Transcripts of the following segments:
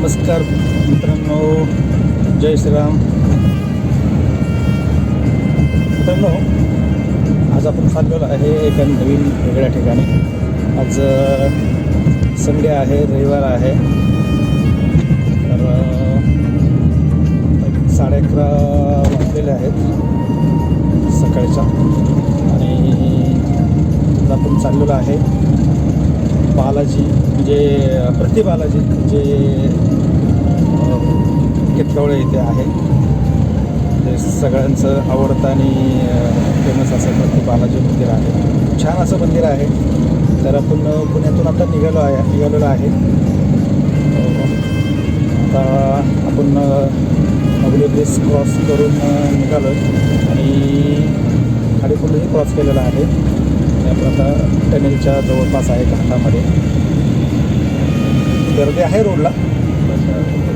नमस्कार मित्रांनो जय श्रीराम. मित्रांनो आज आपण चाललेलो आहे एका नवीन वेगळ्या ठिकाणी. आज संडे आहे रविवार आहे. तर साडे अकरा वाजलेले आहेत सकाळच्या. आणि आज आपण चाललेलो आहे बालाजी म्हणजे प्रति बालाजी जे अ, इथे आहे. ते सगळ्यांचं आवडतं आणि फेमस असं प्रति बालाजी मंदिर आहे. छान असं मंदिर आहे. तर आपण पुण्यातून आता निघालो आहे निघालेलो आहे. आता आपण अगदी ब्रिज क्रॉस करून निघालो आणि खाडीपुलही क्रॉस केलेला आहे. आणि आपण आता टनेलच्या जवळपास आहे घाटामध्ये. गर्दी आहे रोडला.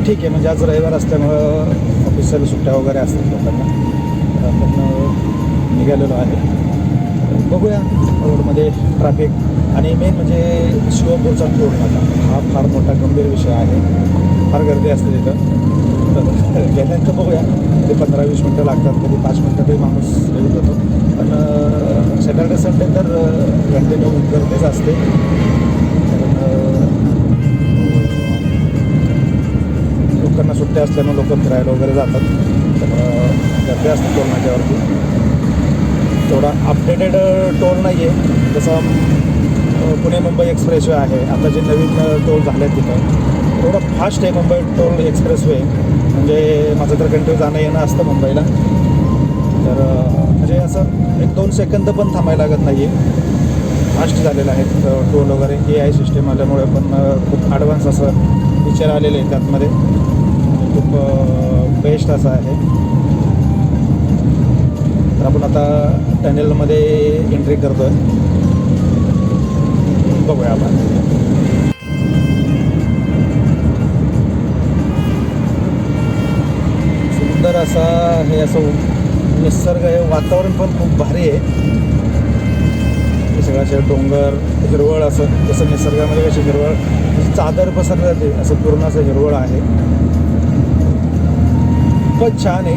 ठीक आहे म्हणजे आज रविवार असल्यामुळं ऑफिसला सुट्ट्या वगैरे असतात लोकांना. तर आपण निघालेलो आहे. बघूया रोडमध्ये ट्रॅफिक आणि मेन म्हणजे शिवपूरचा टोल नाका हा फार मोठा गंभीर विषय आहे. फार गर्दी असते तिथं. तर गेल्यानंतर बघूया. ते पंधरा वीस मिनटं लागतात कधी पाच मिनटं तरी माणूस येऊन जातो. पण सॅटर्डे संडे तर कंटिन्यू गर्दीच असते. कारण लोकांना सुट्ट्या असल्यामुळे लोक फिरायला वगैरे जातात. तर गर्दी असते टोल नाक्यावरती तेवढा अपडेटेड टोल नाही आहे जसं पुणे मुंबई एक्सप्रेस वे आहे. आता जे नवीन टोल झाले आहेत तिथं थोडं फास्ट आहे मुंबई टोल एक्सप्रेस वे म्हणजे माझं तर कंटिन्यू जाणं येणं असतं मुंबईला. तर म्हणजे असं एक दोन सेकंद पण थांबायला लागत नाही आहे फास्ट झालेलं आहे टोल वगैरे ए आय सिस्टीम आल्यामुळे पण खूप ॲडव्हान्स असं फीचर आलेलं आहे त्यातमध्ये. खूप बेस्ट असं आहे. तर आपण आता टनेलमध्ये एंट्री करतो आहे बघूया आपण. सुंदर असा हे असं निसर्ग आहे वातावरण पण खूप भारी आहे. हे सगळं असं डोंगर हिरवळ असं जसं निसर्गामध्ये कशी हिरवळ म्हणजे चादर पसरली जाते असं पूर्ण असं हिरवळ आहे. खूपच छान आहे.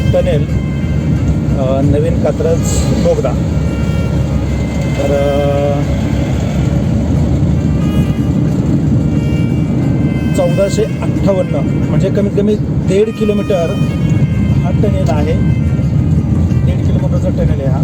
आणि टनेल नवीन कात्रज बोगदा. तर चौदाशे अठ्ठावन्न म्हणजे कमीत कमी दीड किलोमीटर हा टनेल आहे. दीड किलोमीटरचा टनेल आहे हा.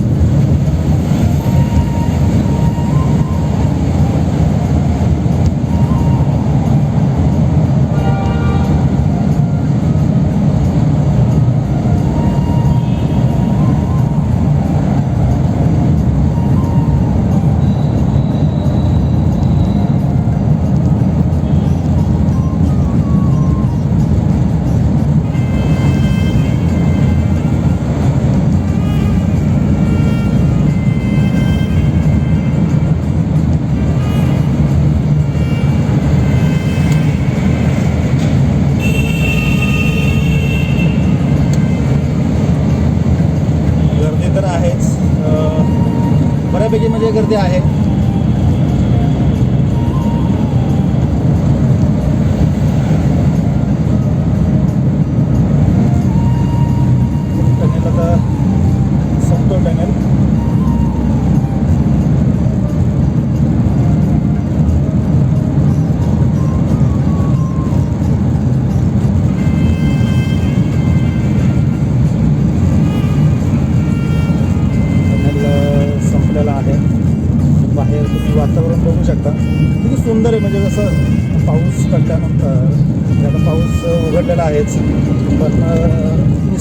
गर्दी आहे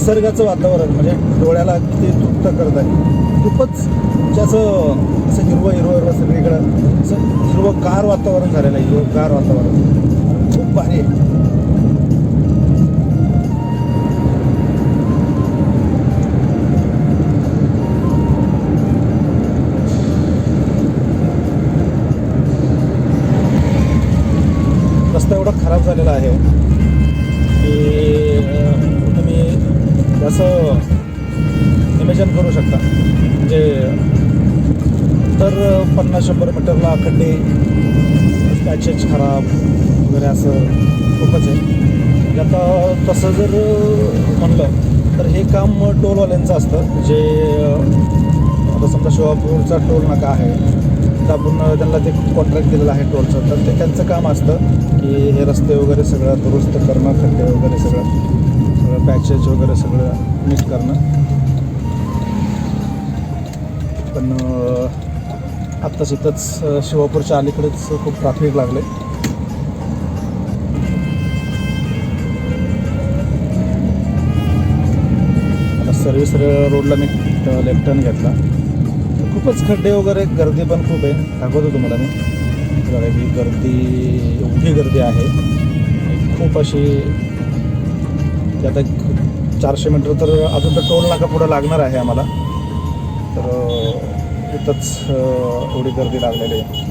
निसर्गाचं वातावरण म्हणजे डोळ्याला किती तृप्त करत आहे. खूपच म्हणजे असं असं हिरवं हिरवं हिरवं सगळीकडं असं हिरवंगार वातावरण झालेलं आहे हिरवंगार वातावरण. पॅचेस खराब वगैरे असं खूपच आहे. म्हणजे आता तसं जर म्हणलं तर हे काम टोलवाल्यांचं असतं. जे आता समजा शिवापूरचा टोल नाका आहे तर आपण त्यांना ते कॉन्ट्रॅक्ट दिलेलं आहे टोलचं तर ते त्यांचं काम असतं की हे रस्ते वगैरे सगळं दुरुस्त करणं खड्डे वगैरे सगळं सगळं पॅचेस वगैरे सगळं नीट करणं. पण आत्ताच इथंच शिवापूरच्या अलीकडेच खूप ट्रॅफिक लागले. आता रोडला मी लेफ्ट टर्न घेतला. खूपच खड्डे वगैरे गर्दी पण खूप आहे. दाखवतो तुम्हाला मी. बघा ही गर्दी एवढी गर्दी आहे. खूप अशी ती आता एक चारशे मीटर तर अजून तर टोल नाका पुढं लागणार आहे आम्हाला. तर तिथंच एवढी गर्दी लागलेली आहे.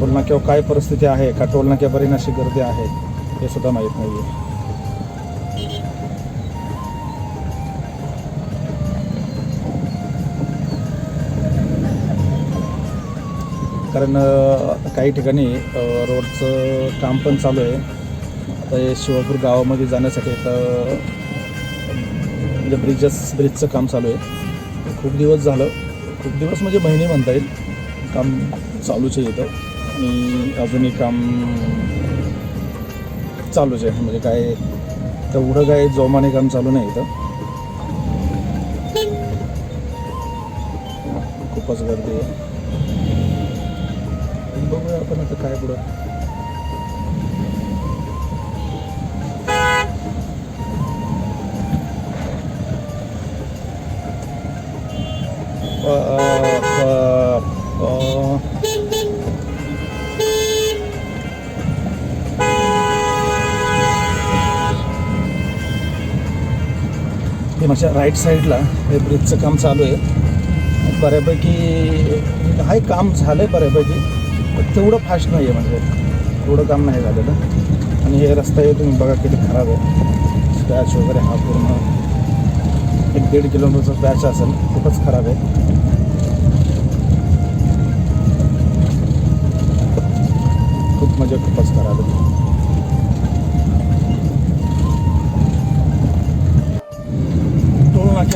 टोल नाक्यावर काय परिस्थिती आहे का टोल नाक्यापर्यंत अशी गर्दी आहे हे सुद्धा माहीत नाही आहे कारण काही ठिकाणी रोडचं काम पण चालू आहे. आता हे शिवापूर गावामध्ये जाण्यासाठी तर म्हणजे ब्रिजेस ब्रिजचं काम चालू आहे. खूप दिवस झालं. खूप दिवस म्हणजे महिने म्हणता येईल. काम चालूच आहे इथं. आणि अजूनही काम चालूच आहे. म्हणजे काय तेवढं काय जोमाने काम चालू नाही इथं. खूपच गर्दी आहे. बघूया आपण आता काय पुढं. ब्रिजच्या राईट साईडला हे ब्रिजचं काम चालू आहे. बऱ्यापैकी आहे काम झालं आहे बऱ्यापैकी पण तेवढं फास्ट नाही आहे म्हणजे. तेवढं काम नाही झालेलं. आणि हे रस्ता आहे तुम्ही बघा किती खराब आहे. स्पॅच वगैरे हा पूर्ण एक दीड किलोमीटरचा स्पॅच असेल खूपच खराब आहे. खूप म्हणजे खूपच खराब आहे.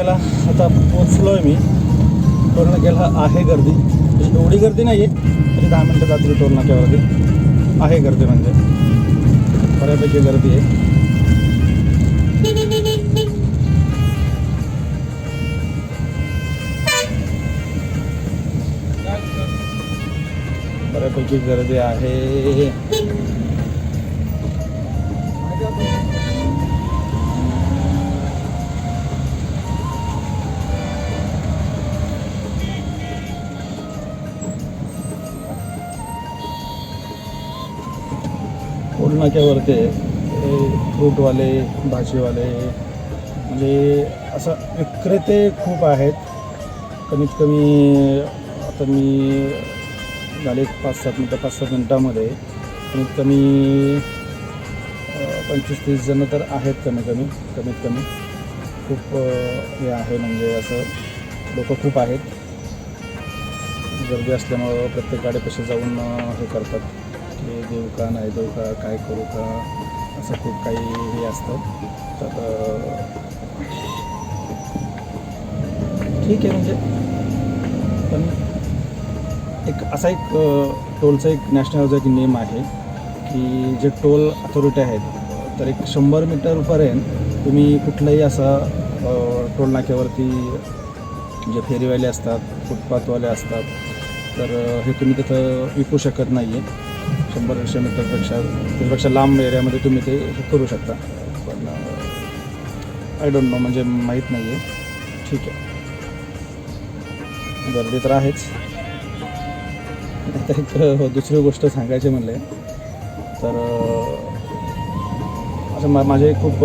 टोल आता पोचलो आहे मी. टोल केला आहे गर्दी. म्हणजे एवढी गर्दी नाही आहे म्हणजे दहा मिनटं जातील टोल नाक्यावरती आहे गर्दी म्हणजे. बऱ्यापैकी गर्दी आहे. बऱ्यापैकी गर्दी आहे. टोल फ्रूटवाले भाजीवाले म्हणजे असं विक्रेते खूप आहेत. कमीत कमी आता मी झाले पाच सात मिनटं पाच सात मिनटामध्ये कमीत कमी पंचवीस तीस जणं तर आहेत कमी कमी कमीत कमी खूप हे आहे म्हणजे असं लोक खूप आहेत. गर्दी असल्यामुळं प्रत्येक गाडीपाशी जाऊन हे करतात. देऊ का नाही देऊ का काय करू का असं खूप काही हे असतं. तर ठीक आहे म्हणजे. पण एक असा एक टोलचा एक नॅशनलचा एक नियम आहे की जे टोल अथॉरिटी आहेत तर एक शंभर मीटरपर्यंत तुम्ही कुठलाही असा टोल नाक्यावरती जे फेरीवाले असतात फुटपाथवाले असतात तर हे तुम्ही तिथं विकू शकत नाही आहे शंभर एकशे मीटरपेक्षा त्याच्यापेक्षा लांब एरियामध्ये तुम्ही ते हे करू शकता. पण आय डोंट नो म्हणजे माहीत नाही आहे ठीक आहे. गर्दी तर आहेच. आता एक दुसरी गोष्ट सांगायची म्हणले तर असं मा माझे खूप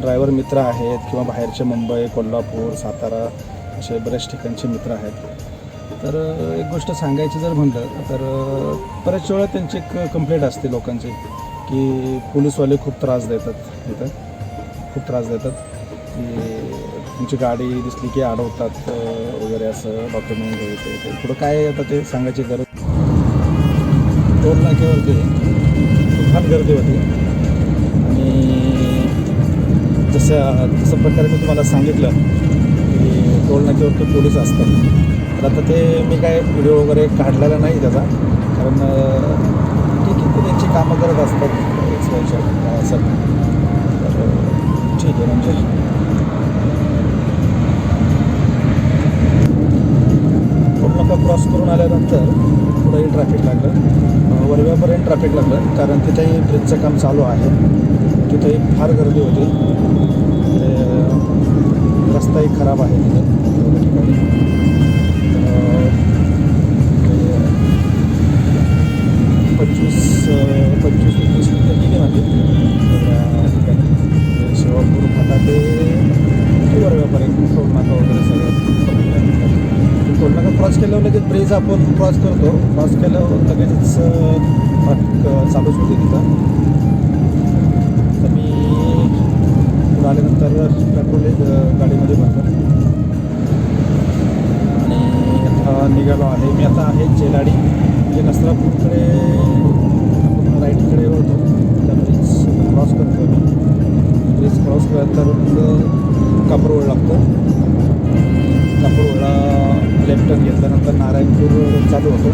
ड्रायव्हर मित्र आहेत किंवा बाहेरचे मुंबई कोल्हापूर सातारा असे बरेच ठिकाणचे मित्र आहेत. तर एक गोष्ट सांगायची जर म्हटलं तर बऱ्याच वेळा त्यांची एक कंप्लेंट असते लोकांची की पोलीसवाले खूप त्रास देतात इथं. खूप त्रास देतात. की तुमची गाडी दिसली की अडवतात वगैरे असं डॉक्युमेंट हे ते ते. पुढं काय आता ते सांगायची गरज? टोल नाक्यावरती फार गर्दी होती. आणि जसं जसं प्रकारे मी तुम्हाला सांगितलं की टोल नाक्यावरती पोलीस असतात. तर आता ते मी काय व्हिडिओ वगैरे काढलेला नाही त्याचा. कारण ठीक आहे ते त्यांची कामं करत असतात. एक्सपायच्या असं तर ठीक आहे म्हणजे टोल क्रॉस करून आल्यानंतर पुढेही ट्रॅफिक लागलं. वरव्यापर्यंत ट्रॅफिक लागलं. कारण तिथेही ब्रिजचं काम चालू आहे. तिथेही फार गर्दी होती. रस्ताही खराब आहे तिथे. ठिकाणी पंचवीस पंचवीस पंचवीस मिनटं गेली माझी एवढ्या ठिकाणी ते शिवापूर फाटा ते ते वरव्यापर्यंत टोल नाका वगैरे सगळं. ते नाका क्रॉस केल्यावर लगेच ब्रिज आपण क्रॉस करतो. क्रॉस केल्यावर लगेचच अ, चालूच होते तिथं. तर मी पुढे आल्यानंतर पेट्रोल एक गाडीमध्ये भरलं निघालो आहे मी आता आहे चेलाडी म्हणजे नसरापूरकडे राईटकडे होतो त्या ब्रिज क्रॉस करतो मी. ब्रिज क्रॉस केल्यानंतर कापरवळ लागतो. कापरवळा लेफ्ट टर्न घेतल्यानंतर नारायणपूर चालू होतो.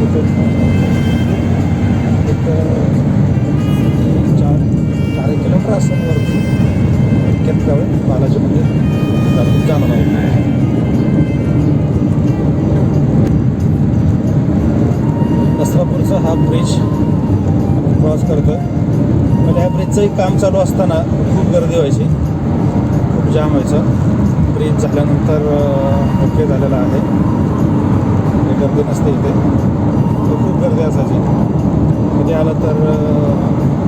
तिथून एक चार चार एक किलोमीटर असतं वरती. केंद्रावर बालाजी मंदिर. जाणार आहे सोलापूरचा हा ब्रिज क्रॉस करतो पण ह्या ब्रिजचंही काम चालू असताना खूप गर्दी व्हायची. खूप जाम व्हायचं. ब्रिज झाल्यानंतर ओके झालेला आहे. गर्दी नसते इथे. तर खूप गर्दी असायची. म्हणजे आलं तर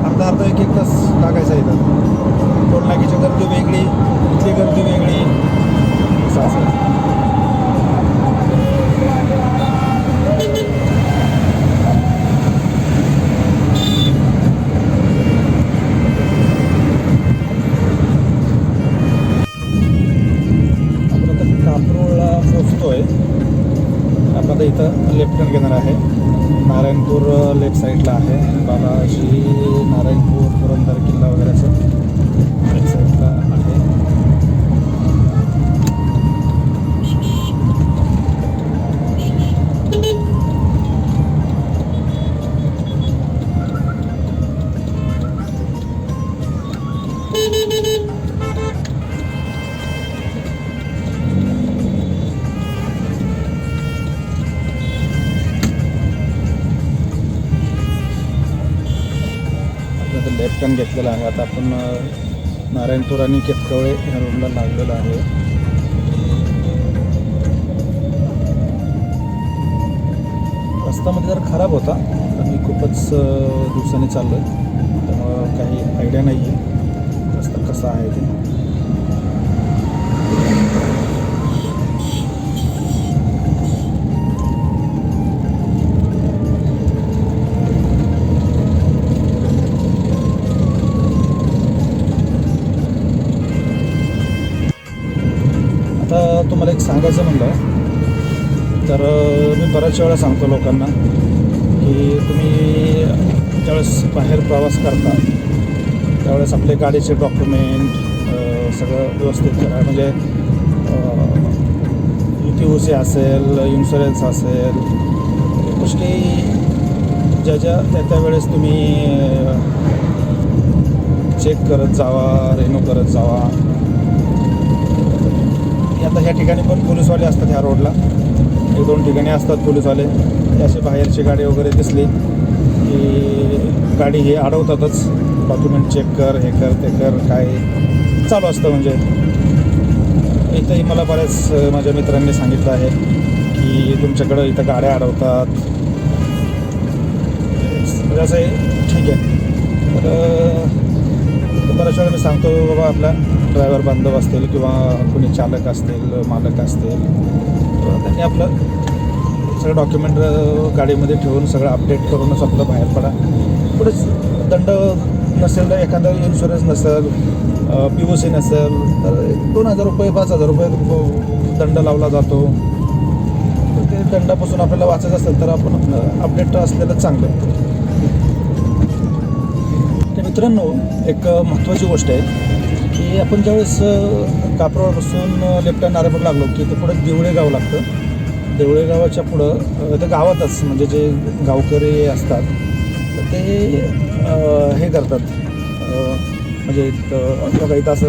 अर्धा अर्धा एक एक तास लागायचा इथं. टोल गर्दी वेगळी इथली गर्दी वेगळी. असं असायचं. इथं लेफ्ट टर्न घेणार आहे. नारायणपूर लेफ्ट साईडला आहे. बालाजी नारायणपूर पुरंदर किल्ला वगैरे असं. लेफ्ट साईड आपण घेतलेलं घेतलेला आहे. आता आपण नारायणपूर आणि केतकवळे ह्या रोडला लागलेलो आहे. रस्तामध्ये जर खराब होता तर मी खूपच दिवसांनी चाललो आहे त्यामुळं काही आयडिया नाही आहे रस्ता कसा आहे ते. तुम्हाला एक सांगायचं म्हणलं तर मी बऱ्याच वेळा सांगतो लोकांना की तुम्ही ज्यावेळेस बाहेर प्रवास करता त्यावेळेस आपले गाडीचे डॉक्युमेंट सगळं व्यवस्थित करा. म्हणजे यू टी ओ सी असेल इन्शुरन्स असेल गोष्टी ज्या ज्या त्या त्या वेळेस तुम्ही चेक करत जावा रेनो करत जावा आता ह्या ठिकाणी पण पोलीसवाले असतात ह्या रोडला. एक दोन ठिकाणी असतात पोलीसवाले. असे अशी बाहेरची गाडी वगैरे दिसली की गाडी हे अडवतातच. डॉक्युमेंट चेक कर हे कर ते कर काय? चालू असतं म्हणजे. इथंही मला बऱ्याच माझ्या मित्रांनी सांगितलं आहे की तुमच्याकडं इथं गाड्या अडवतात. म्हणजे असं आहे. ठीक आहे. तर बऱ्याच वेळा मी सांगतो बाबा आपल्या ड्रायव्हर बांधव असतील किंवा कोणी चालक असतील मालक असतील त्यांनी आपलं सगळं डॉक्युमेंट गाडीमध्ये ठेवून सगळं अपडेट करूनच आपलं बाहेर पडा. पुढेच दंड नसेल तर एखादा इन्शुरन्स नसेल पी ओ सी नसेल तर एक दोन हजार रुपये पाच हजार रुपये दंड लावला जातो. तर ते दंडापासून आपल्याला वाचायचं असेल तर आपण आपलं अपडेट असलेलं चांगलं. तर मित्रांनो एक महत्त्वाची गोष्ट आहे. की आपण ज्यावेळेस अ, कापरावरपासून लेफ्ट नारेपूर लागलो की ते पुढं देवळे गाव लागतं. देवळे गावाच्या पुढं त्या ते गावातच म्हणजे जे गावकरी असतात तर ते हे करतात. म्हणजे इथं- काही असं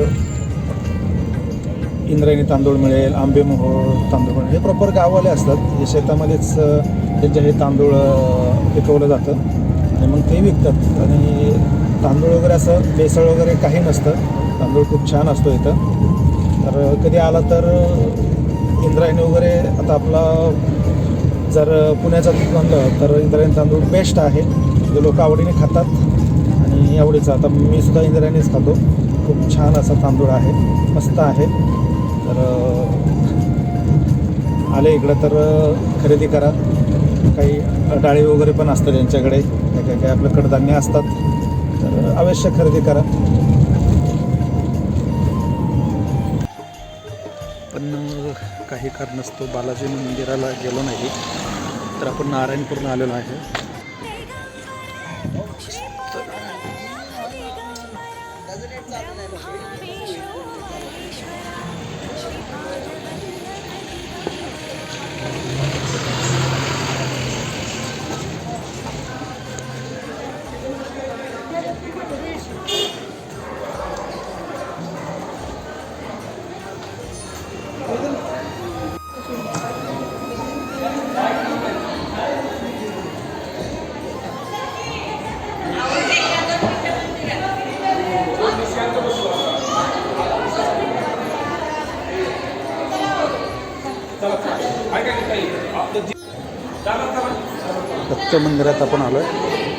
इंद्रायणी तांदूळ मिळेल आंबेमोहोर तांदूळ मिळेल. हे प्रॉपर गाववाले असतात. हे शेतामध्येच त्यांच्या त्यांचे हे तांदूळ पिकवलं जातं. आणि मग ते विकतात. आणि तांदूळ वगैरे असं बेसळ वगैरे काही नसतं. तांदूळ खूप छान असतो इथं. तर कधी आला तर इंद्रायणी वगैरे आता आपला जर पुण्याचा म्हणलं तर इंद्रायणी तांदूळ बेस्ट आहे. जे लोक आवडीने खातात. आणि आवडीचं आता मी सुद्धा इंद्रायणीच खातो. खूप छान असा तांदूळ आहे. मस्त आहे. तर आले इकडं तर खरेदी करा. काही डाळी वगैरे पण असतात त्यांच्याकडे काय काय काय आपलं कडधान्य असतात. अवश्य खरेदी करा. पण काही कारणास्तव बालाजी मंदिराला गेलो नाही. तर आपण नारायणपूरला आलेलो आहे. मंदिरात आपण आलो आहे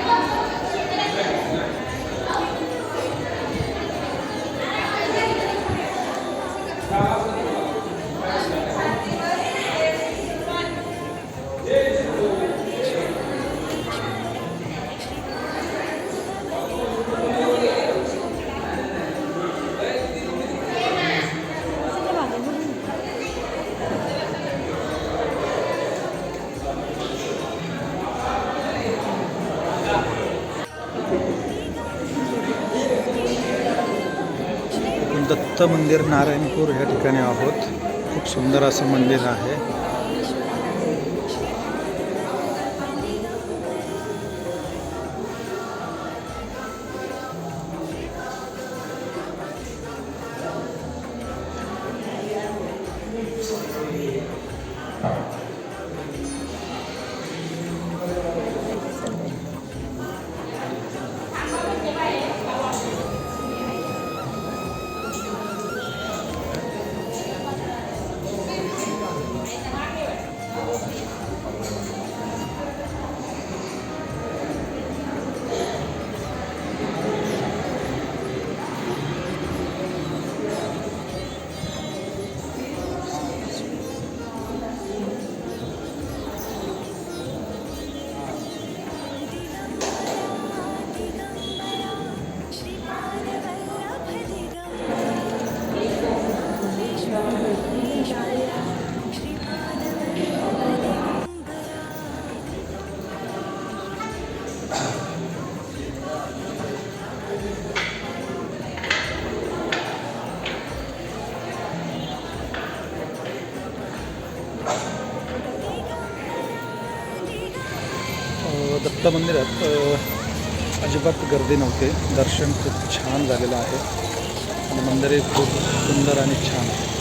दत्त मंदिर नारायणपूर या ठिकाणी आहोत. खूप सुंदर असं मंदिर आहे. माता मंदिरात अजिबात गर्दी नव्हते. दर्शन खूप छान झालेलं आहे. आणि मंदिरही खूप सुंदर आणि छान आहे.